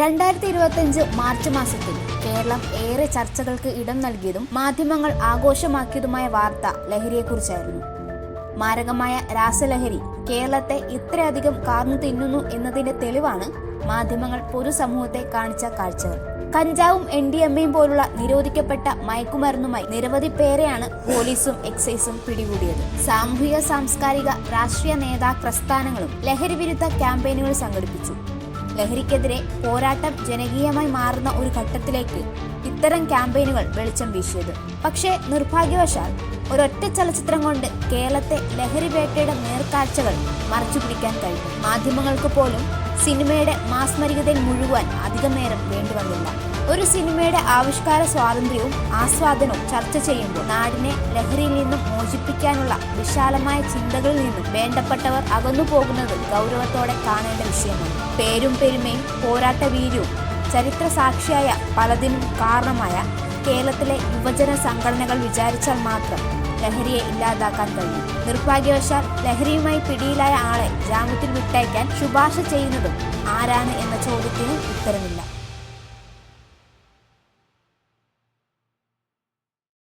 രണ്ടായിരത്തി ഇരുപത്തിയഞ്ച് മാർച്ച് മാസത്തിൽ കേരളം ഏറെ ചർച്ചകൾക്ക് ഇടം നൽകിയതും മാധ്യമങ്ങൾ ആഘോഷമാക്കിയതുമായ വാർത്ത ലഹരിയെക്കുറിച്ചായിരുന്നു. മാരകമായ രാസലഹരി കേരളത്തെ ഇത്രയധികം കാർന്നു തിന്നുന്നു എന്നതിന്റെ തെളിവാണ് മാധ്യമങ്ങൾ പൊതുസമൂഹത്തെ കാണിച്ച കാഴ്ചകൾ. കഞ്ചാവും എൻ ഡി എമ്മയും പോലുള്ള നിരോധിക്കപ്പെട്ട മയക്കുമരുന്നുമായി നിരവധി പേരെയാണ് പോലീസും എക്സൈസും പിടികൂടിയത്. സാമൂഹിക സാംസ്കാരിക രാഷ്ട്രീയ നേതാ പ്രസ്ഥാനങ്ങളും ലഹരി വിരുദ്ധ ക്യാമ്പയിനുകൾ സംഘടിപ്പിച്ചു. ലഹരിക്കെതിരെ പോരാട്ടം ജനകീയമായി മാറുന്ന ഒരു ഘട്ടത്തിലേക്ക് ഇത്തരം ക്യാമ്പയിനുകൾ വെളിച്ചം വീശിയത്. പക്ഷേ നിർഭാഗ്യവശാൽ ഒരൊറ്റ ചലച്ചിത്രം കൊണ്ട് കേരളത്തെ ലഹരി വേട്ടയുടെ നേർക്കാഴ്ചകൾ മറച്ചു പിടിക്കാൻ കഴിയും മാധ്യമങ്ങൾക്ക് പോലും സിനിമയുടെ മാസ്മരികതയിൽ മുഴുവാൻ അധികം നേരം വേണ്ടിവന്നില്ല ഒരു സിനിമയുടെ ആവിഷ്കാര സ്വാതന്ത്ര്യവും ആസ്വാദനവും ചർച്ച ചെയ്യുമ്പോൾ നാടിനെ ലഹരിയിൽ നിന്നും മോചിപ്പിക്കാനുള്ള വിശാലമായ ചിന്തകളിൽ നിന്നും വേണ്ടപ്പെട്ടവർ അകന്നു പോകുന്നത് ഗൗരവത്തോടെ കാണേണ്ട വിഷയമാണ്. പേരും പെരുമയും പോരാട്ട വീര്യവും ചരിത്ര സാക്ഷിയായ പലതിനും കാരണമായ കേരളത്തിലെ യുവജന സംഘടനകൾ വിചാരിച്ചാൽ മാത്രം ലഹരിയെ ഇല്ലാതാക്കാൻ കഴിയും. നിർഭാഗ്യവശാൽ ലഹരിയുമായി പിടിയിലായ ആളെ ജാമ്യത്തിൽ വിട്ടയക്കാൻ ശുപാർശ ചെയ്യുന്നതും ആരാണ് എന്ന ചോദ്യത്തിന് ഉത്തരമില്ല.